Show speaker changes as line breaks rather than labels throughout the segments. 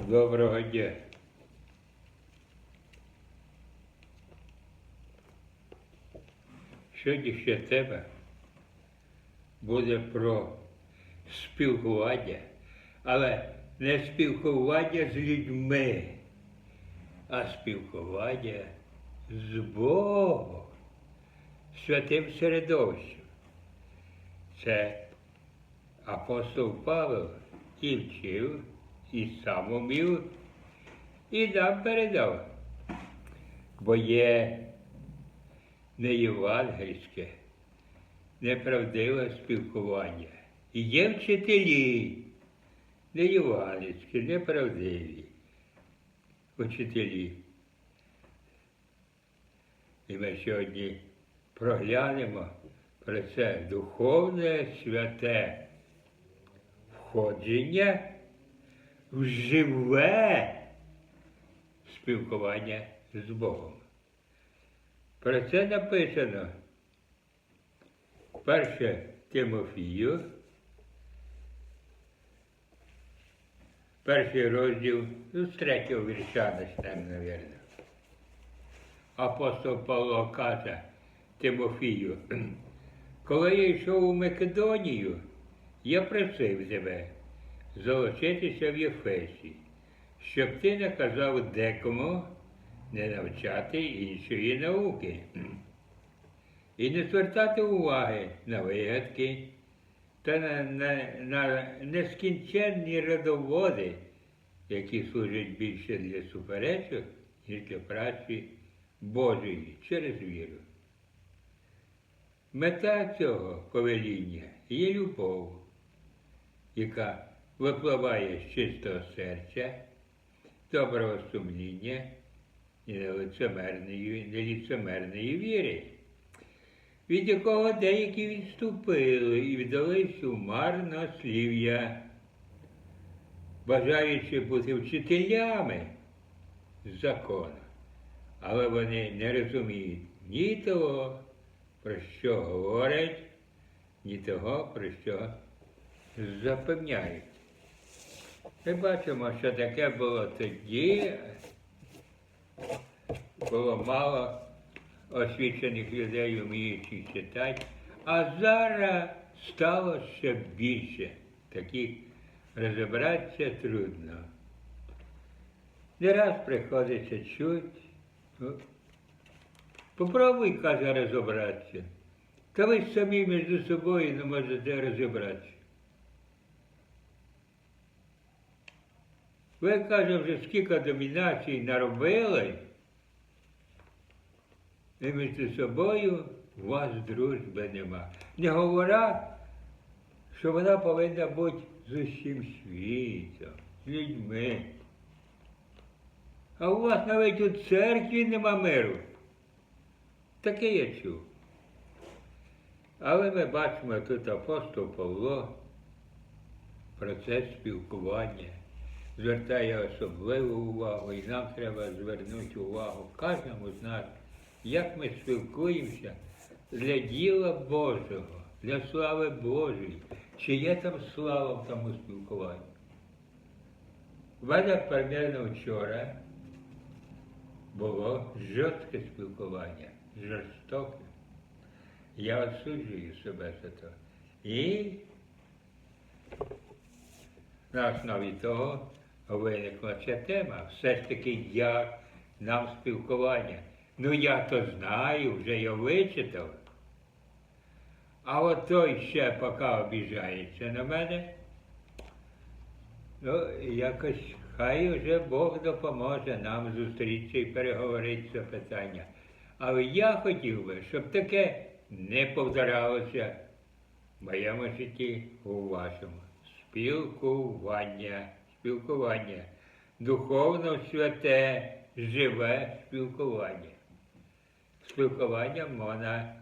Доброго дня. Сьогодні ще тема буде про спілкування, але не спілкування з людьми, а спілкування з Богом, святим середовищем. Це апостол Павло і вчив, і сам умів, і нам передав. Бо є неєвангельське, неправдиве спілкування. І є вчителі, неєвангельські, неправдиві учителі. І ми сьогодні проглянемо про це духовне святе входження в живе спілкування з Богом. Про це написано перше Тимофію, перший розділ, ну, з третього вірша почнемо, мабуть. Апостол Павло каже Тимофію, коли я йшов у Македонію, я просив тебе залишитися в Єфесі, щоб ти наказав декому не навчати іншої науки і не звертати уваги на вигадки та на, на, на нескінченні родоводи, які служать більше для суперечок, ніж для праці Божої через віру. Мета цього повеління є любов, яка випливає з чистого серця, доброго сумління і нелицемерної, віри, від якого деякі відступили і вдались у марнослів'я, бажаючи бути вчителями закону, але вони не розуміють ні того, про що говорять, ні того, про що запевняють. Ми бачимо, що таке було тоді, було мало освічених людей, вміючих читати, а зараз стало ще більше. Таких розібратися трудно. Не раз приходиться чути. ну, Попробуй, каже, розібратися. Та ви самі між собою не можете розібратися. Ви, каже, вже скільки домінацій наробили, і між собою у вас дружби нема. Не говоря, що вона повинна бути з усім світом, з людьми. А у вас навіть у церкві нема миру. Таке я чув. Але ми бачимо тут апостол Павло, процес спілкування, звертає особливу увагу, і нам треба звернути увагу кожному з нас, як ми спілкуємося для діла Божого, для слави Божої. Чи є там слава в тому спілкуванні? В мене примерно вчора було жорстке спілкування, жорстоке. Я осуджую себе за то. І на основі того виникла ця тема. Все ж таки, як нам спілкування. Ну я то знаю, вже я вичитав. А от той ще поки обіжається на мене, ну, якось хай вже Бог допоможе нам зустрітися і переговорити це питання. Але я хотів би, щоб таке не повторялося в моєму житті у вашому. Спілкування, спілкування, духовно святе, живе спілкування. Спілкування можна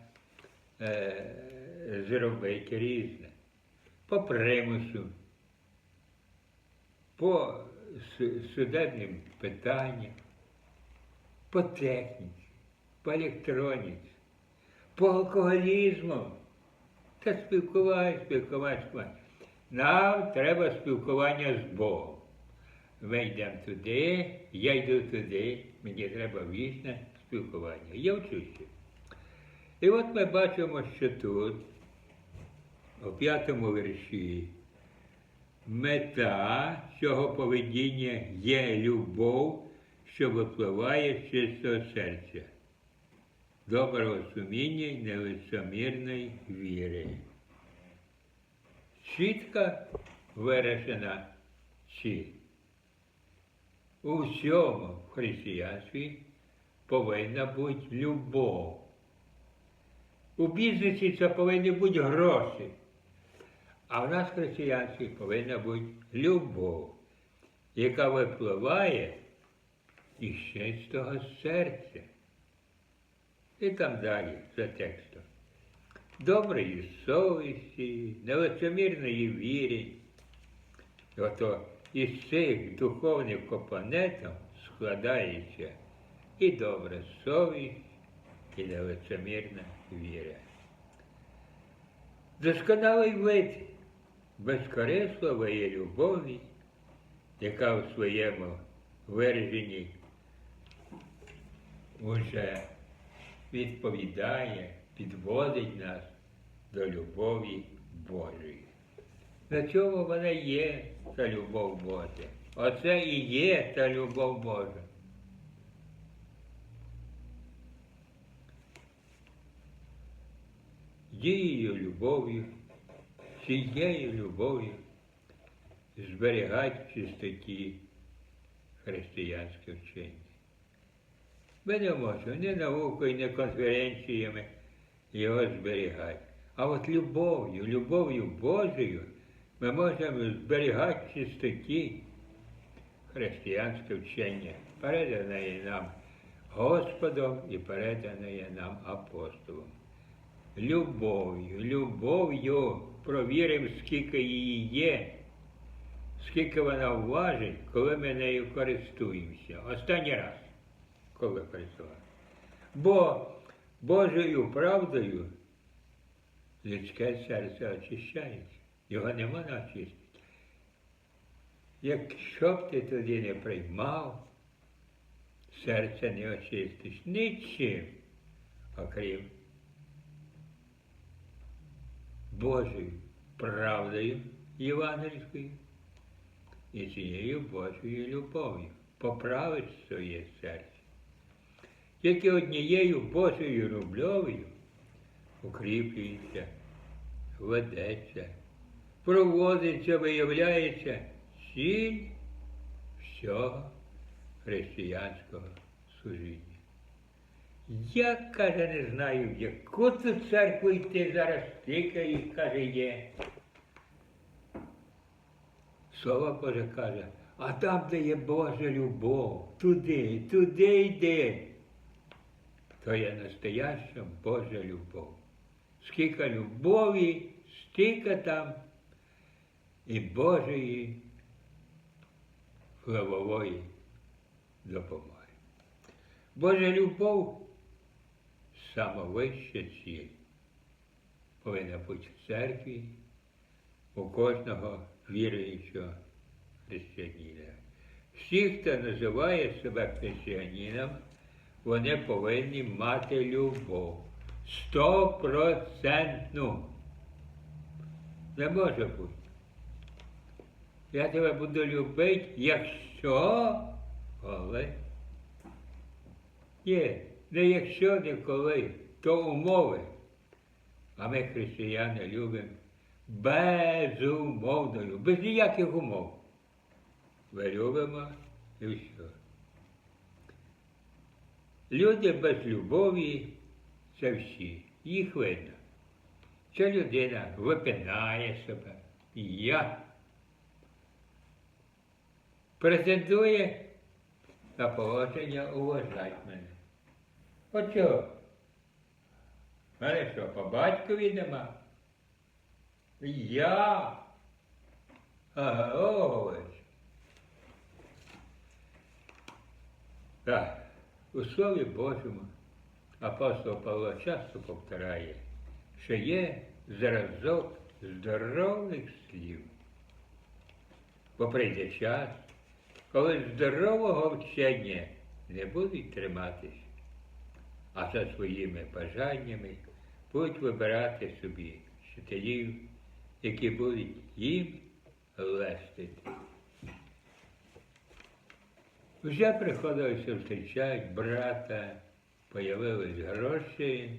е, зробити різне. По примусу, по судебним питанням, по техніці, по електроніці, по алкоголізму. Та спілкування, спілкування, спілкування. Нам треба спілкування з Богом. Ми йдемо туди, я йду туди, мені треба вічне спілкування. Я вчуся. І от ми бачимо, що тут, у п'ятому вірші, мета цього поведіння є любов, що випливає з чистого серця, доброго суміння й нелицемірної віри. Чітко виражена ціль. У всьому в християнстві повинна бути любов. У бізнесі це повинні бути гроші. А в нас в християнстві повинна бути любов, яка випливає із чистого серця. І там далі за текстом. Доброї совісті, нелицемірної віри. Із цих духовних компонентів складається і добра совість, і нелицемірна віра. Досконалий вид безкорисливої любові, яка у своєму вираженні вже відповідає, підводить нас до любові Божої. На чому вона є, та любов Божа? Оце і є та любов Божа. Дією любов'ю, цією любов'ю зберігати в чистоті християнське вчення. Ми не можемо ні наукою, ні конференціями його зберігати. А от любов'ю, любов'ю Божою ми можемо зберігати чистоті християнське вчення, передане нам Господом і передане нам апостолом. Любов'ю, любов'ю провіримо, скільки її є, скільки вона важить, коли ми нею користуємося. Останній раз, коли користувалися. Бо Божою правдою людське серце очищається. Його не можна очистити. Якщо б ти тоді не приймав, серце не очистиш нічим, окрім Божою правдою євангельською і цією Божою любов'ю поправить своє серце. Тільки однією Божою любов'ю укріплюється, ведеться, проводиться, виявляється ціль всього християнського служіння. Я, каже, не знаю, в яку тут церкву йти зараз, їх, каже, є. Слово Боже каже, а там, де є Божа любов, туди, туди йди. То є настояща Божа любов. Скільки любові, стільки там і Божої головової допомоги. Божа любов самовища ціль. Повинна бути в церкві у кожного віруючого християнина. Всі, хто називає себе християнином, вони повинні мати любов. Стопроцентну. Не може бути. Я тебе буду любити, якщо коли. Є, не якщо не то умови. А ми, християни, любимо безумовною, без ніяких умов. Ми любимо і все. Люди без любові це всі. Їх видно. Ця людина випинає себе. Я претендує на положення уважати мене. От чого? Мене що, по батькові нема? Я. Ага. Так, у Слові Божому апостол Павло часто повторяє, що є зразок здорових слів. Бо прийде час, коли здорового вчення не будуть триматись, а за своїми бажаннями будуть вибирати собі вчителів, які будуть їм лестити. Вже приходилося зустрічати брата, появились гроші.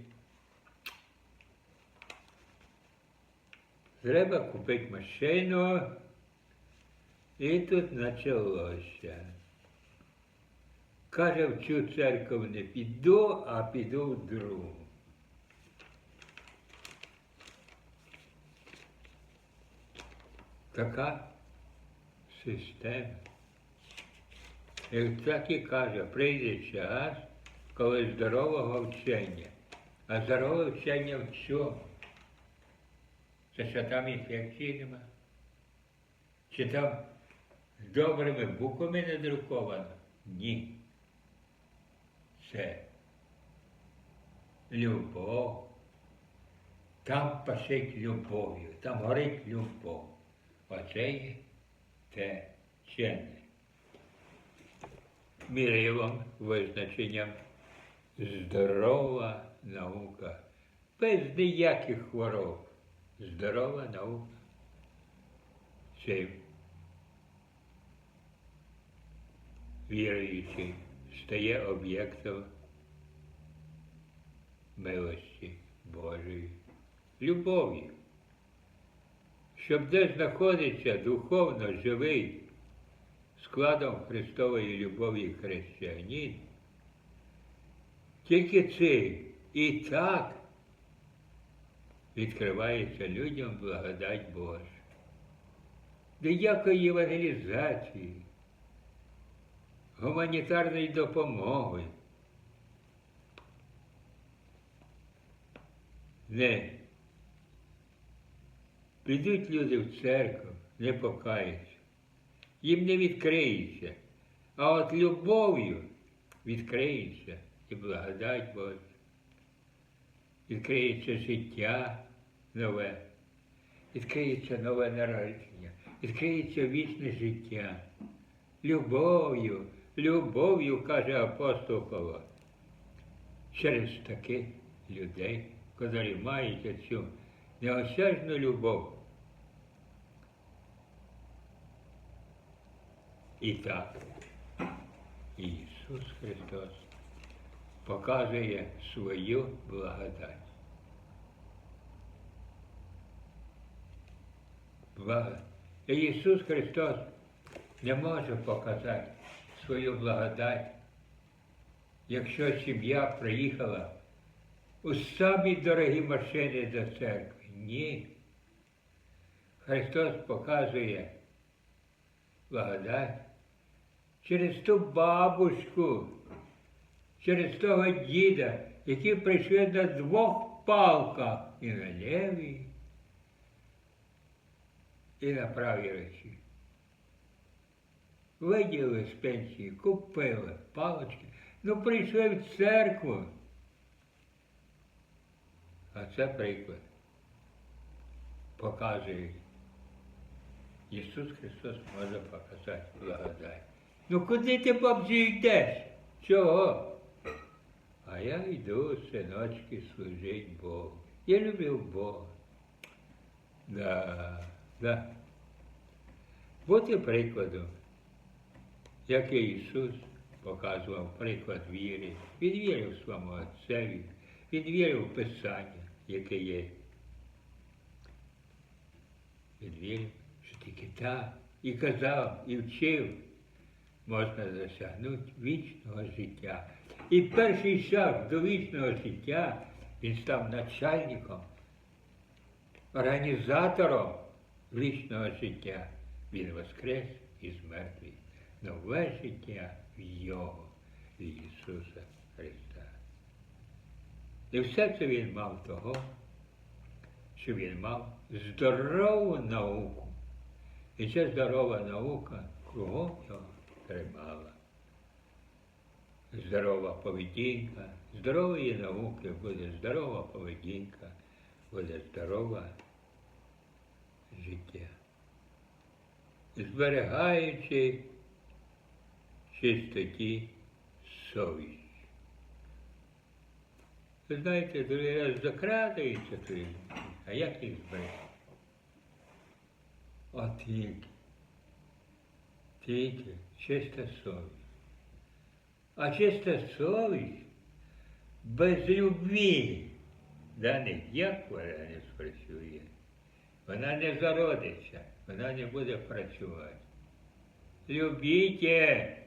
Треба купити машину. І тут почалося. Каже, в цю церкву не піду, а піду в другу. Така система. І так і каже, прийде час, коли здорового вчення. А здорове вчення в чому? Це що там інфекції нема? Чи там добрими буквами надруковано? Ні. Це любов. Там пасить любов'ю, там горить любов. Оце є те чинне. Мірилом, визначенням здорова наука. Без ніяких хвороб. Здорова наука. Цим віруючий стає об'єктом милості Божої, любов'ю. Щоб де знаходиться духовно живий складом Христової любові християнин, тільки цей і так відкривається людям благодать Божа. Ніякої евангелізації, гуманітарної допомоги. Не. Підуть люди в церкву, не покаються. Їм не відкриється. А от любов'ю відкриється і благодать Божа. Відкриється життя нове, відкриється нове народження, відкриється вічне життя. Любов'ю, любов'ю, каже апостол Павло, через таких людей, котрі мають цю неосяжну любов. І так, Ісус Христос показує свою благодать. Благо. Ісус Христос не може показати свою благодать, якщо сім'я приїхала у самі дорогі машини до церкви. Ні. Христос показує благодать через ту бабушку, через того діда, які прийшли на двох палках і на лівій, і на правій руці. Виділи з пенсії, купили палочки, ну прийшли в церкву. А це приклад. Показує. Ісус Христос може показати благодать. Ну куди ти бабзі йдеш? Чого? А я йду, синочки, служить Богу. Я люблю Бога. Да, да. Бути прикладом, як і Ісус показував приклад віри. Він вірив своєму Отцеві, він вірив в Писання, яке є. Він вірив, що тільки так і казав, і вчив можна досягнути вічного життя. І перший шаг до вічного життя він став начальником, організатором вічного життя. Він воскрес із мертвих. Нове життя в Його, Ісуса Христа. І все це він мав того, що він мав здорову науку. І ця здорова наука кругом його тримала. Здорова поведінка, здорової науки буде здорова поведінка, буде здорове життя. Зберігаючи чистоті совість. Ви знаєте, другий раз закрадаються туди, а як їх зберегти? От тільки, тільки чиста совість. А чиста совість без любві, да ніяк вона не спрацює. Вона не зародиться, вона не буде працювати. Любіть.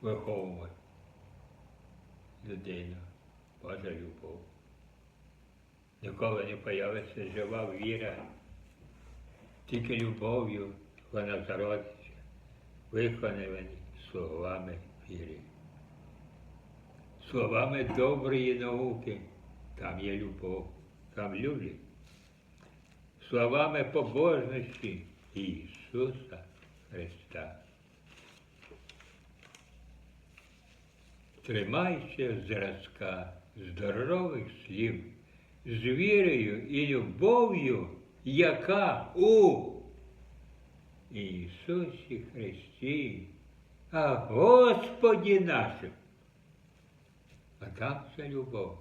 Виховувати людину, Божа любов. Ніколи не появиться жива віра, тільки любов'ю вона зародиться, виконані словами віри. Словами доброї науки, там є любов, там люблять. Словами побожності Ісуса Христа. Тримайся зразка здорових слів з вірою і любов'ю, яка у Ісусі Христі, а Господі нашим. А там це любов.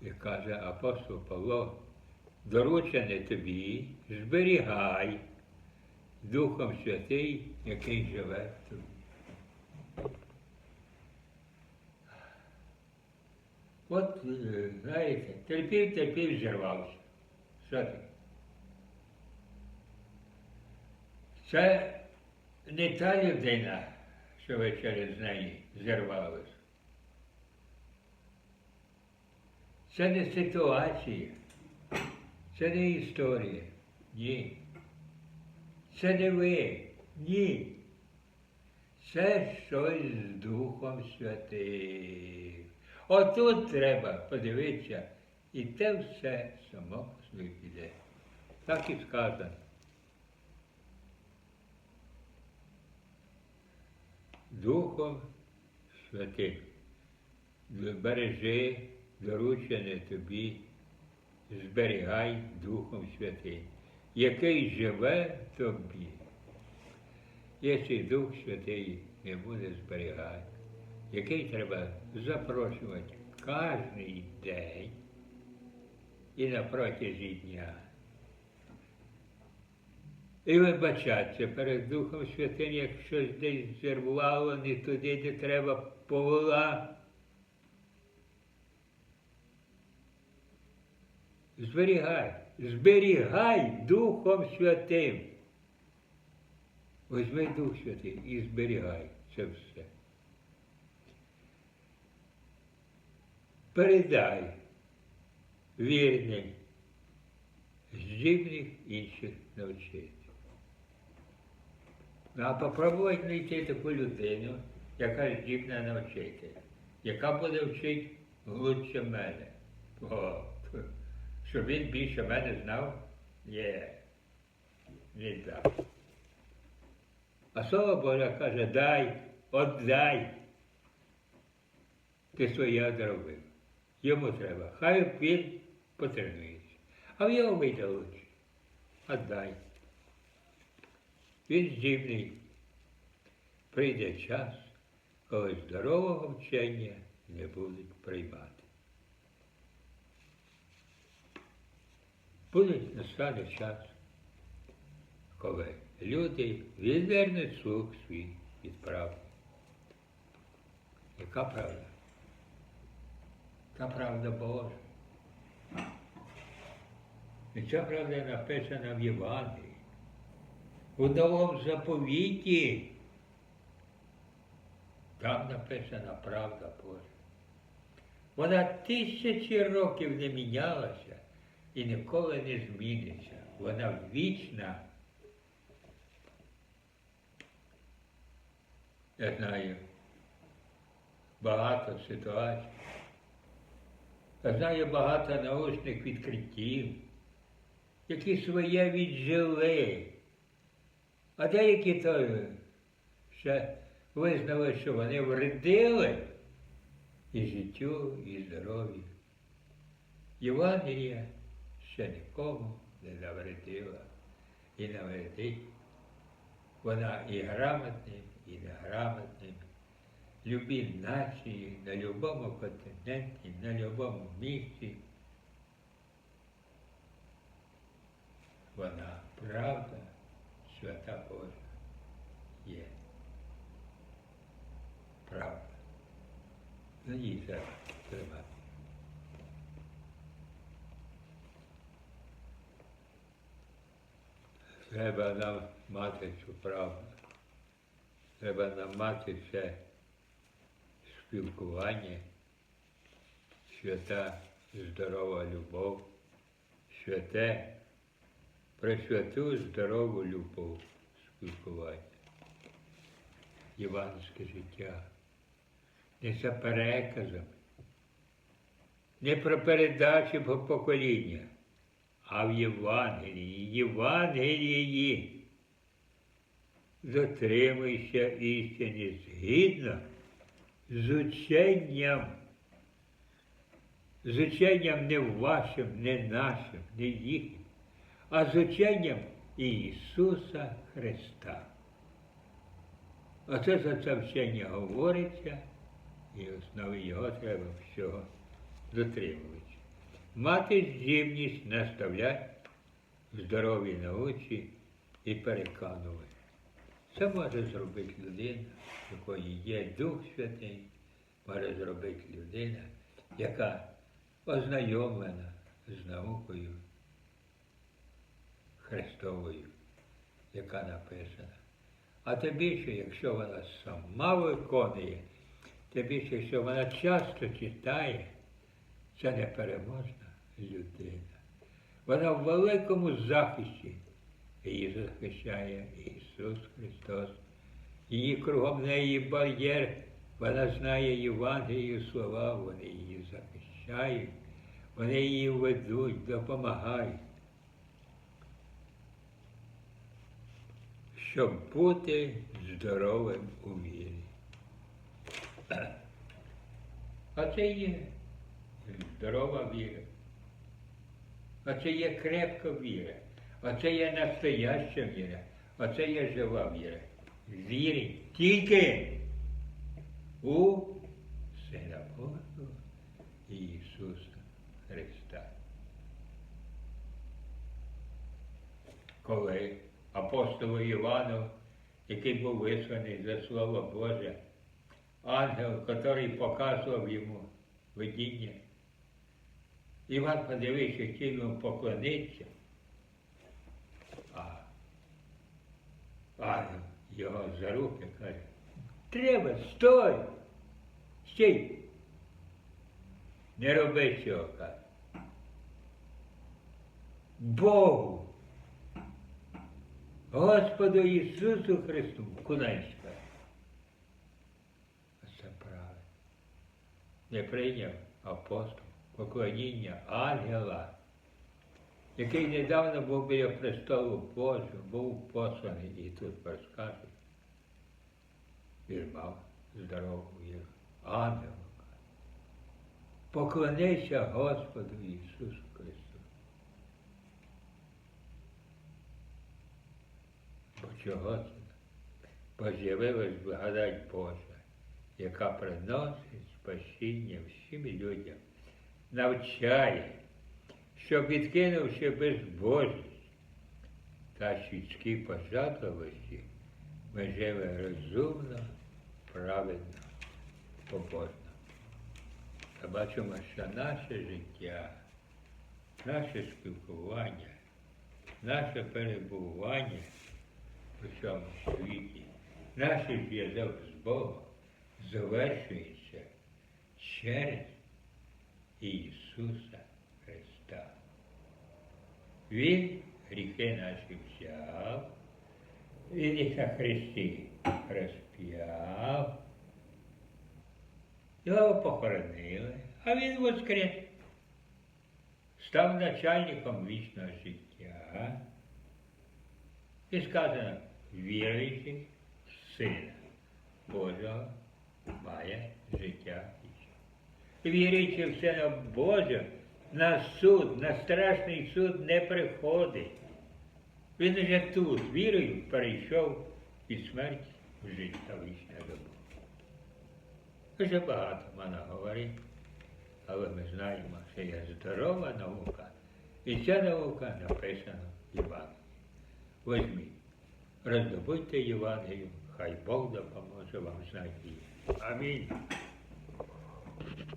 І каже апостол Павло, доручене тобі, зберігай Духом Святий, який живе тобі. От, знаєте, терпів, терпів, зірвався. Що таке? Це не та людина, що ви через неї зірвалися. Це не ситуація, це не історія. Ні. Це не ви. Ні. Це щось з Духом Святим. Отут треба подивитися, і те все само собі піде. Так і сказано. Духом Святим. Бережи доручене тобі, зберігай Духом Святим, який живе в тобі. Якщо Дух Святий не буде зберігати, який треба запрошувати кожен день і на протязі дня. І вибачатися перед Духом Святим, як щось десь зірвало, не туди, де треба повела. Зберігай, зберігай Духом Святим. Возьми Дух Святий і зберігай це все. Передай вірним, здібних інших навчити. Ну, а попробуй знайти таку людину, яка здібна навчити, яка буде вчити лучше мене. О, щоб він більше мене знав, є, не так. А слово Боже каже, дай, отдай. Ти своє зробив. Йому треба. Хай він потренується. А в його вийде лучше. Отдай. Він здібний. Прийде час, коли здорового вчення не будуть приймати. Буде настане час, коли люди відвернуть слух свій від правди. Яка правда? Та правда Божа. І ця правда написана в Євангелії. У новому заповіті. Там написана правда Божа. Вона тисячі років не мінялася і ніколи не зміниться. Вона вічна. Я знаю багато ситуацій. Я знаю багато научних відкриттів, які своє віджили. А деякі то ще визнали, що вони вредили і життю, і здоров'ю. Євангелія ще нікому не навредила і навредить. Вона і грамотним, і неграмотним. Любі нації на будь-якому континенті, на будь-якому місці. Вона правда, свята Божа є. Правда. Ну їй треба тримати. Треба нам мати цю правду. Треба нам мати це спілкування, свята здорова любов, святе, пресвяту здорову любов спілкування. Іванське життя. Не за переказами, не про передачі по покоління, а в Євангелії, Євангелії. Дотримуйся істини згідно з ученням, з ученням не вашим, не нашим, не їхнім, а з ученням Ісуса Христа. Оце за це вчення говориться, і основи його треба всього дотримуватися. Мати здібність наставляти в здоровій науці і переконувати. Це може зробити людина, в якої є Дух Святий, може зробити людина, яка ознайомлена з наукою Христовою, яка написана. А тим більше, якщо вона сама виконує, тим більше, якщо вона часто читає, це непереможна людина. Вона в великому захисті. Її захищає Ісус Христос. Її кругом неї бар'єр, вона знає Євангелію слова, вони її захищають, вони її ведуть, допомагають. Щоб бути здоровим у вірі. А це є здорова віра. А це є крепка віра. Оце є настояща віра, оце є жива віра. Вірить тільки у Сина Божого Ісуса Христа. Коли апостолу Івану, який був висланий за Слово Боже, ангел, який показував йому видіння, Іван подивився, йому поклонитися. А ангел його за руки каже, треба, стой! Стій! Не роби цього, каже. Богу, Господу Ісусу Христу, скаже? Це правильно. Не прийняв апостол поклоніння ангела який недавно був біля престолу Божого, був посланий і тут розкаже. Він мав здорову віру. Ангелу. Поклонися Господу Ісусу Христу. Бо чого це? Бо з'явилась благодать Божа, яка приносить спасіння всім людям, навчає що відкинувши безбожність та світські пожадливості, ми живемо розумно, праведно, побожно. Та бачимо, що наше життя, наше спілкування, наше перебування у цьому світі, наш зв'язок з Богом завершується через Ісуса Христа. Він гріхи наші взяв, він їх на Христі розп'яв, його похоронили, а він воскрес. Став начальником вічного життя. І сказано, віруючий сина Божого має життя. Віруючи в Сина Божого, на суд, на страшний суд не приходить. Він вже тут, вірою, перейшов від смерті в життя вічне до. Дуже багато можна говорити, але ми знаємо, що є здорова наука. І ця наука написана в Євангелії. Возьміть, роздобудьте Євангелію, хай Бог допоможе вам знайти. Амінь.